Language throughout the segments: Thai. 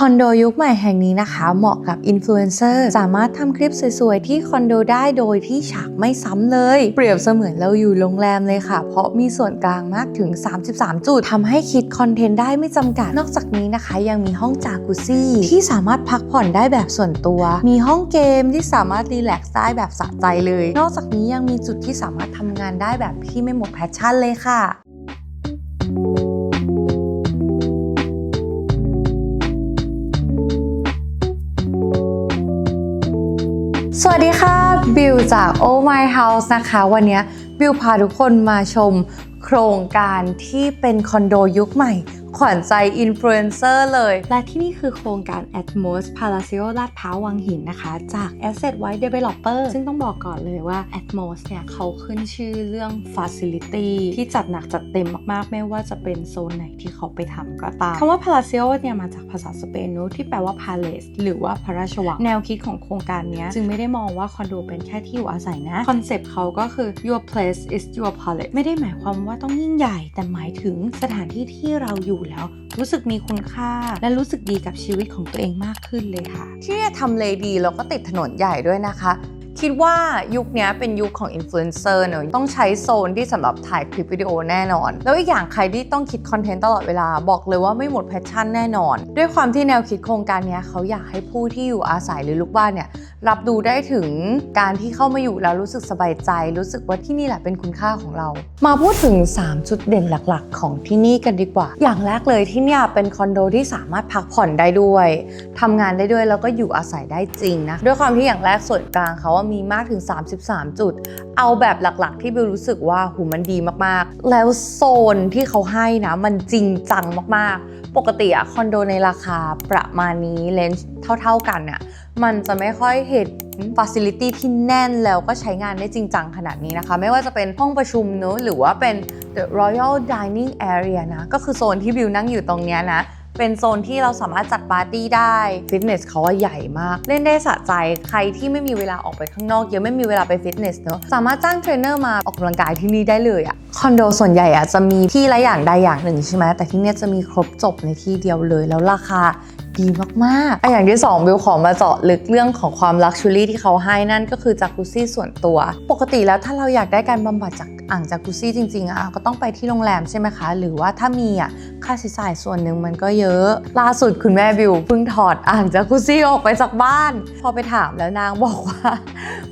คอนโดยุคใหม่แห่งนี้นะคะ เหมาะกับอินฟลูเอนเซอร์สามารถทำคลิปสวยๆ ที่คอนโดได้โดยที่ฉากไม่ซ้ำเลย เปรียบเสมือนเราอยู่โรงแรมเลยค่ะ เพราะมีส่วนกลางมากถึง 33 จุดทำให้คิดคอนเทนต์ได้ไม่จำกัด นอกจากนี้นะคะ ยังมีห้องจากุซี่ที่สามารถพักผ่อนได้แบบส่วนตัว มีห้องเกมที่สามารถรีแลกซ์ได้แบบสะใจเลย นอกจากนี้ยังมีจุดที่สามารถทำงานได้แบบที่ไม่หมดแพชชั่นเลยค่ะ สวัสดีค่ะ บิวจาก Oh My House นะคะ วันนี้บิวพาทุกคนมาชมโครงการที่เป็นคอนโดยุคใหม่ ขวัญใจอินฟลูเอนเซอร์เลย และที่นี่คือโครงการ Atmos Palacio ลาดพร้าววังหินนะคะ จาก Asset White Developer ซึ่งต้องบอกก่อนเลยว่า Atmos เนี่ยเขาขึ้นชื่อเรื่อง Facility ที่จัดหนักจัดเต็มมากๆ ไม่ว่าจะเป็นโซนไหนที่เขาไปทำก็ตามคำว่า Palacio เนี่ยมาจากภาษาสเปนนอะที่แปลว่า Palace หรือว่าพระราชวัง แนวคิดของโครงการนี้จึงไม่ได้มองว่าคอนโดเป็นแค่ที่อยู่อาศัยนะ คอนเซปต์เขาก็คือ your place is your palace ไม่ได้หมายความว่าต้องยิ่งใหญ่ แต่หมายถึงสถานที่ที่เราอยู่แล้ว รู้สึกมีคุณค่า และรู้สึกดีกับชีวิตของตัวเองมากขึ้นเลยค่ะ ที่นี่ทำเลดีแล้วก็ติดถนนใหญ่ด้วยนะคะ คิดว่ายุคนี้เป็นยุคของอินฟลูเอนเซอร์เนอะต้องใช้โซนที่สำหรับถ่ายคลิปวิดีโอแน่นอน แล้วอีกอย่างใครที่ต้องคิดคอนเทนต์ตลอดเวลาบอกเลยว่าไม่หมดแพชชั่นแน่นอน ด้วยความที่แนวคิดโครงการนี้เขาอยากให้ผู้ที่อยู่อาศัยหรือลูกบ้านเนี่ยรับดูได้ถึงการที่เข้ามาอยู่แล้วรู้สึกสบายใจ รู้สึกว่าที่นี่แหละเป็นคุณค่าของเรา มาพูดถึง 3 จุดเด่นหลักๆ ของที่นี่กันดีกว่า อย่างแรกเลยที่เนี่ยเป็นคอนโดที่สามารถพักผ่อนได้ด้วยทำงานได้ด้วยแล้วก็อยู่อาศัยได้จริงนะด้วยความที่อย่างแรกส่วนกลางเขาว่ามีมากถึง 33 จุด เอาแบบหลักๆ ที่บิวรู้สึกว่าหูมันดีมากๆ แล้วโซนที่เขาให้นะ มันจริงจังมากๆ ปกติอะคอนโดในราคาประมาณนี้เลนส์เท่าๆกันเนี่ยมันจะไม่ค่อยเห็นฟ a ซิลิตี้ที่แน่นแล้วก็ใช้งานได้จริงจังขนาดนี้นะคะ ไม่ว่าจะเป็นห้องประชุมเนอะหรือว่าเป็น the royal dining area นะ ก็คือโซนที่บิวนั่งอยู่ตรงเนี้ยนะ เป็นโซนที่เราสามารถจัดปาร์ตี้ได้ฟิตเนสเขาว่าใหญ่มาก เล่นได้สะใจใครที่ไม่มีเวลาออกไปข้างนอกเยอะไม่มีเวลาไปฟิตเนสเนอะสามารถจ้างเทรนเนอร์มาออกกำลังกายที่นี่ได้เลยอะคอนโดส่วนใหญ่อะจะมีที่ละอย่างใดอย่างหนึ่งใช่ไหมแต่ที่เนี่ยจะมีครบจบในที่เดียวเลยแล้วราคา ดีมากๆอะอย่างที่2บิวขอมาเจาะลึกเรื่องของความลักชัวรี่ที่เขาให้นั่นก็คือจากุซี่ส่วนตัว ปกติแล้วถ้าเราอยากได้การบำบัดจากอ่างจากุซี่จริงๆอะก็ต้องไปที่โรงแรมใช่ไหมคะ หรือว่าถ้ามีอะค่าใช้จ่ายส่วนหนึ่งมันก็เยอะ ล่าสุดคุณแม่บิวเพิ่งถอดอ่างจากุซี่ออกไปจากบ้าน พอไปถามแล้วนางบอกว่า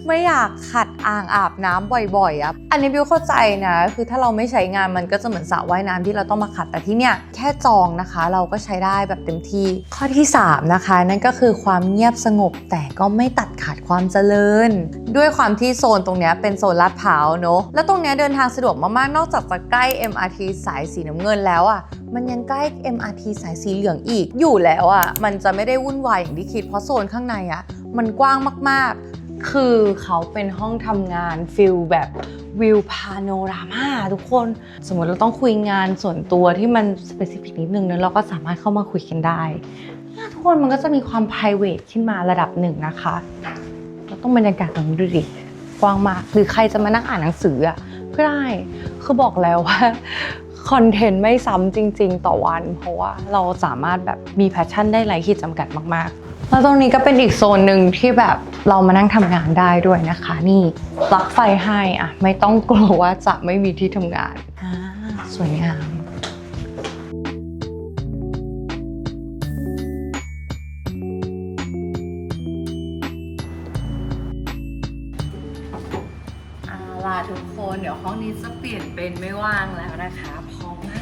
ไม่อยากขัด อ่างอาบน้ำบ่อยๆอะอันนี้บิวเข้าใจนะ คือถ้าเราไม่ใช้งานมันก็จะเหมือนสระว่ายน้ำที่เราต้องมาขัดแต่ที่เนี่ยแค่จองนะคะ เราก็ใช้ได้แบบเต็มที่ข้อที่ 3 นะคะ นั่นก็คือความเงียบสงบแต่ก็ไม่ตัดขาดความเจริญ ด้วยความที่โซนตรงเนี้ยเป็นโซนลาดพร้าวเนอะแล้วตรงเนี้ยเดินทางสะดวกมากๆนอกจากจะใกล้ MRT สายสีน้ำเงินแล้วอะมันยังใกล้ MRT สายสีเหลืองอีกอยู่แล้วอะมันจะไม่ได้วุ่นวายอย่างที่คิดเพราะโซนข้างในอะมันกว้างมากๆ คือเขาเป็นห้องทำงานฟิลแบบวิวพาโนรามาทุกคน สมมติเราต้องคุยงานส่วนตัวที่มันสเปซิฟิกนิดนึงนะเราก็สามารถเข้ามาคุยกันได้ทุกคนมันก็จะมีความ p r i v a t ขึ้นมาระดับหนึ่งนะคะเราต้องบรรยากาศตรงนี้ดูดิกว้างมากหรือใครจะมานั่งอ่านหนังสืออะก็ได้ คือบอกแล้วว่าคอนเทนต์ไม่ซ้ำจริง ๆ ต่อวัน เพราะว่าเราสามารถแบบมีแพชชั่นได้ไร้ขีดจำกัดมากๆ แล้วตรงนี้ก็เป็นอีกโซนหนึ่งที่แบบเรามานั่งทำงานได้ด้วยนะคะ นี่ปลั๊กไฟให้อะไม่ต้องกลัวว่าจะไม่มีที่ทำงานอ่าสวยงามเอาล่ะทุกคนเดี๋ยวห้องนี้จะเปลี่ยนเป็นไม่ว่างแล้วนะคะเพราะว่า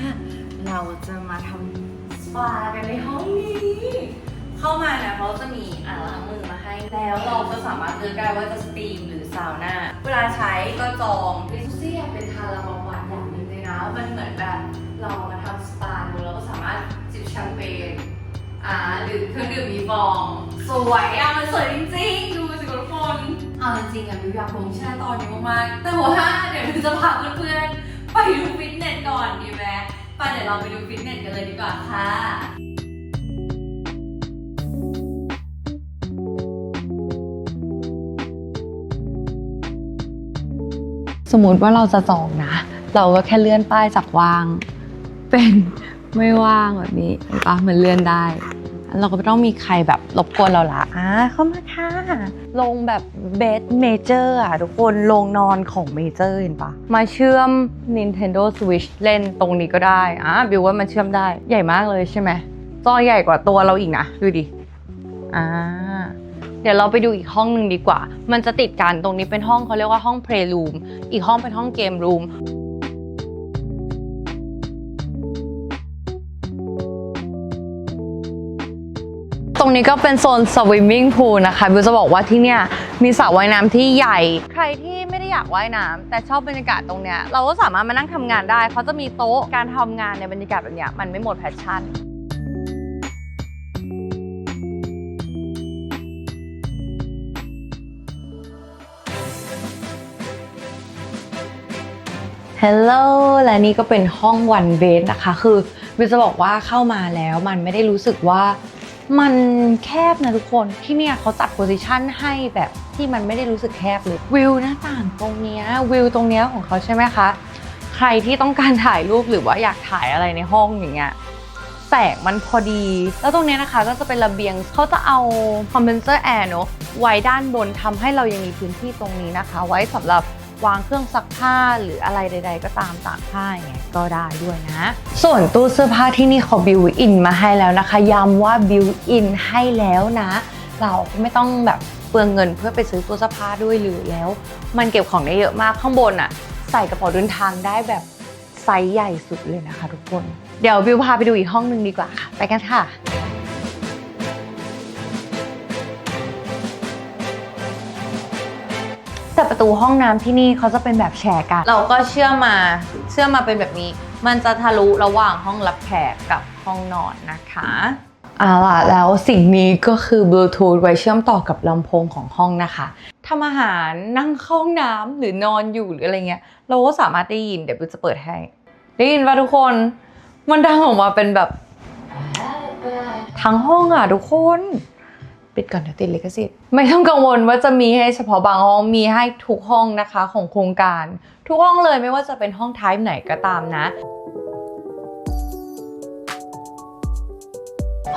เราจะมาทำสปากันในห้องนี้ เข้ามาเนี่ยเขาจะมีอ่างล้างมือมาให้แล้วเราก็สามารถเลือกได้ว่าจะสตรีมหรือซาวน่าเวลาใช้ก็จองพิซซี่เป็นทาราบำบัดอย่างหนึงเลยนะมันเหมือนแบบเรามาทำสปาดูเราก็สามารถจิบแชมเปญอ่าหรือเครื่องดื่มมีฟองสวยอะมันสวยจริงๆดูสิทุกคนเอาจริงๆอะบิวอยากลงแช่ตอนนี้มากๆแต่ว่าเดี๋ยวบิวจะพาเพื่อนๆไปดูฟิตเนสก่อนดีไหมไปเดี๋ยวเราไปดูฟิตเนสกันเลยดีกว่าค่ะ สมมุติว่าเราจะจองนะ เราก็แค่เลื่อนป้ายจากว่าง เป็นไม่ว่างแบบนี้เห็นปะมันเลื่อนได้ เราก็ไม่ต้องมีใครแบบรบกวนเราละอ่าเข้ามาค่ะ ลงแบบเบสเมเจอร์อะทุกคนลงนอนของเมเจอร์เห็นปะมาเชื่อม Nintendo Switch เล่นตรงนี้ก็ได้อะบิวว่ามันเชื่อมได้ใหญ่มากเลยใช่ไหมจอใหญ่กว่าตัวเราอีกนะ ดูดิอ่า เดี๋ยวเราไปดูอีกห้องหนึ่งดีกว่า มันจะติดกันตรงนี้เป็นห้องเขาเรียกว่าห้อง Playroom อีกห้องเป็นห้องเกม Room ตรงนี้ก็เป็นโซน swimming pool นะคะบิวจะบอกว่าที่เนี่ยมีสระว่ายน้ำที่ใหญ่ ใครที่ไม่ได้อยากว่ายน้ำแต่ชอบบรรยากาศตรงเนี้ยเราก็สามารถมานั่งทำงานได้เขาจะมีโต๊ะการทำงานในบรรยากาศแบบเนี้ยมันไม่หมดแพชชั่น ฮัลโหลและนี่ก็เป็นห้องวันเบสนะคะ คือวิจะบอกว่าเข้ามาแล้วมันไม่ได้รู้สึกว่ามันแคบนะทุกคนที่เนี่ยเขาจัดโพซิชันให้แบบที่มันไม่ได้รู้สึกแคบเลยวิวหน้าต่างตรงเนี้ยวิวตรงเนี้ยของเขาใช่ไหมคะใครที่ต้องการถ่ายรูปหรือว่าอยากถ่ายอะไรในห้องอย่างเงี้ยแสงมันพอดี แล้วตรงนี้นะคะก็จะเป็นระเบียงเขาจะเอาคอมเพนเซอร์แอร์เนอะไว้ด้านบนทำให้เรายังมีพื้นที่ตรงนี้นะคะ ไว้สำหรับ วางเครื่องซักผ้าหรืออะไรใด ๆ ก็ตามตากผ้าอย่างเงี้ยก็ได้ด้วยนะ ส่วนตู้เสื้อผ้าที่นี่เขาบิวอินมาให้แล้วนะคะ ย้ำว่าบิวอินให้แล้วนะ เราไม่ต้องแบบเปลืองเงินเพื่อไปซื้อตู้เสื้อผ้าด้วยหรือแล้ว มันเก็บของได้เยอะมากข้างบนอะใส่กระเป๋าเดินทางได้แบบไซส์ใหญ่สุดเลยนะคะ ทุกคน เดี๋ยวบิวพาไปดูอีกห้องหนึ่งดีกว่าค่ะ ไปกันค่ะ ต่ประตูห้องน้ำที่นี่เขาจะเป็นแบบแชร์กันเราก็เชื่อมมาเชื่อมมาเป็นแบบนี้ มันจะทะลุระหว่างห้องรับแขกกับห้องนอนนะคะเอาล่ะแล้วสิ่งนี้ก็คือบลูทูธไว้เชื่อมต่อกับลำโพงของห้องนะคะทำอาหารนั่งเข้าห้องน้ำหรือนอนอยู่หรืออะไรเงี้ย เราก็สามารถได้ยินเดี๋ยวบิวจะเปิดให้ ได้ยินป่ะทุกคนมันดังออกมาเป็นแบบ ทั้งห้องอะทุกคน ปิดก่อนเดี๋ยวติดลิขสิทธิ์ไม่ต้องกังวลว่าจะมีให้เฉพาะบางห้องมีให้ทุกห้องนะคะของโครงการ ทุกห้องเลยไม่ว่าจะเป็นห้องท้ายไหนก็ตามนะ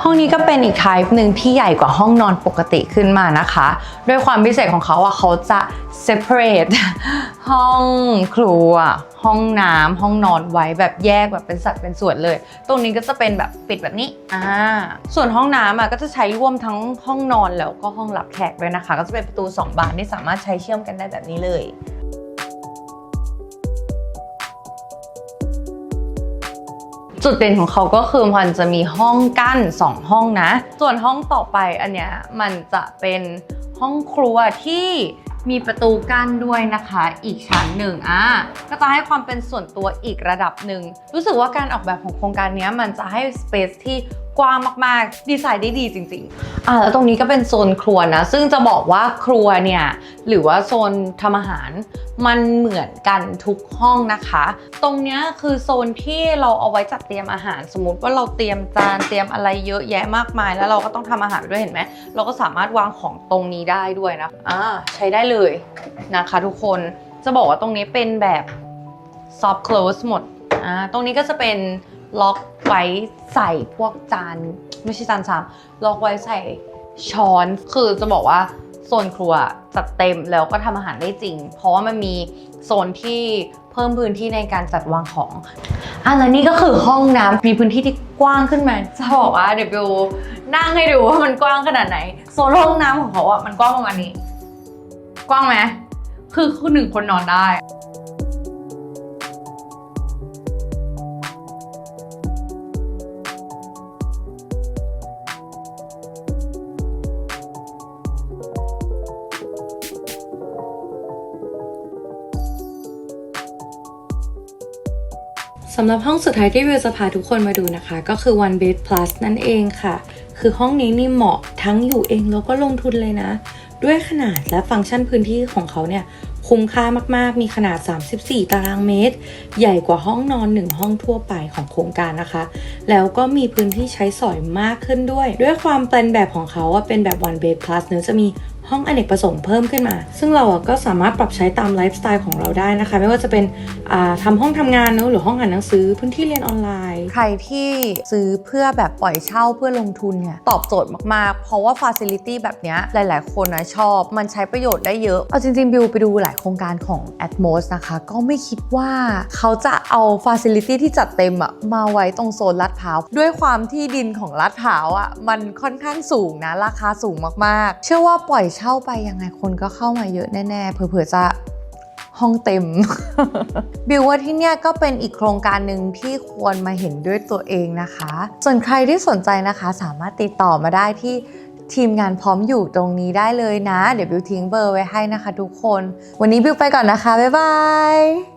ห้องนี้ก็เป็นอีก type หนึ่งที่ใหญ่กว่าห้องนอนปกติขึ้นมานะคะ ด้วยความพิเศษของเขาอะเขาจะ separate ห้องครัว ห้องน้ำห้องนอนไว้แบบแยกแบบเป็นสัดเป็นส่วนเลย ตรงนี้ก็จะเป็นแบบปิดแบบนี้อ่าส่วนห้องน้ำอะก็จะใช้ร่วมทั้งห้องนอนแล้วก็ห้องรับแขกด้วยนะคะ ก็จะเป็นประตู 2 บานที่สามารถใช้เชื่อมกันได้แบบนี้เลย จุดเด่นของเขาก็คือมันจะมีห้องกั้น 2 ห้องนะ ส่วนห้องต่อไปอันเนี้ยมันจะเป็นห้องครัวที่มีประตูกั้นด้วยนะคะ อีกชั้นหนึ่งอะก็จะให้ความเป็นส่วนตัวอีกระดับหนึ่ง รู้สึกว่าการออกแบบของโครงการนี้มันจะให้สเปซที่ กว้างมากๆ ดีไซน์ได้ดีจริงๆ อ่าแล้วตรงนี้ก็เป็นโซนครัวนะ ซึ่งจะบอกว่าครัวเนี่ย หรือว่าโซนทำอาหาร มันเหมือนกันทุกห้องนะคะ ตรงนี้คือโซนที่เราเอาไว้จัดเตรียมอาหาร สมมติว่าเราเตรียมจานเตรียมอะไรเยอะแยะมากมาย แล้วเราก็ต้องทำอาหารด้วยเห็นไหมเราก็สามารถวางของตรงนี้ได้ด้วยนะอ่าใช้ได้เลยนะคะทุกคนจะบอกว่าตรงนี้เป็นแบบ soft close หมดอ่าตรงนี้ก็จะเป็น ล็อกไว้ใส่พวกจานไม่ใช่จานชามล็อกไว้ใส่ช้อนคือจะบอกว่าโซนครัวจัดเต็มแล้วก็ทำอาหารได้จริง เพราะว่ามันมีโซนที่เพิ่มพื้นที่ในการจัดวางของอะแล้วนี่ก็คือห้องน้ำมีพื้นที่ที่กว้างขึ้นมาจะบอกว่าเดี๋ยวบิวนั่งให้ดูว่ามันกว้างขนาดไหน โซนห้องน้ำของเขาอะมันกว้างประมาณนี้ กว้างไหมคือคือหนึ่งคนนอนได้ สำหรับห้องสุดท้ายที่วิวจะพาทุกคนมาดูนะคะ ก็คือ One Bed Plus นั่นเองค่ะ คือห้องนี้นี่เหมาะทั้งอยู่เองแล้วก็ลงทุนเลยนะ ด้วยขนาดและฟังก์ชันพื้นที่ของเขาเนี่ยคุ้มค่ามากๆ มีขนาด 34 ตารางเมตร ใหญ่กว่าห้องนอน1ห้องทั่วไปของโครงการนะคะ แล้วก็มีพื้นที่ใช้สอยมากขึ้นด้วย ด้วยความเป็นแบบของเขาว่าเป็นแบบ One Bed Plus เนื้อจะมี ห้องอเนกประสงค์เพิ่มขึ้นมา ซึ่งเราอะก็สามารถปรับใช้ตามไลฟ์สไตล์ของเราได้นะคะ ไม่ว่าจะเป็นอ่าทำห้องทำงานเนอะหรือห้องอ่านหนังสือพื้นที่เรียนออนไลน์ ใครที่ซื้อเพื่อแบบปล่อยเช่าเพื่อลงทุนเนี่ยตอบโจทย์มากๆ เพราะว่าฟ a ซิลิตี้แบบเนี้ยหลาย ๆ คนนะชอบ มันใช้ประโยชน์ได้เยอะ เอาจริง ๆ บิวไปดูหลายโครงการของ Atmos นะคะ ก็ไม่คิดว่าเขาจะเอาฟ a ซิลิตี้ที่จัดเต็มอะมาไว้ตรงโซนลาดพร้าวด้วยความที่ดินของลาดพร้าวอะมันค่อนข้างสูงนะราคาสูงมากๆ เชื่อว่าปล่อยเช่าไปยังไงคนก็เข้ามาเยอะแน่ๆเผื่อๆจะห้องเต็ม บิวว่าที่เนี่ยก็เป็นอีกโครงการหนึ่งที่ควรมาเห็นด้วยตัวเองนะคะ ส่วนใครที่สนใจนะคะ สามารถติดต่อมาได้ที่ทีมงานพร้อมอยู่ตรงนี้ได้เลยนะ เดี๋ยวบิวทิ้งเบอร์ไว้ให้นะคะทุกคน วันนี้บิวไปก่อนนะคะ บ๊ายบาย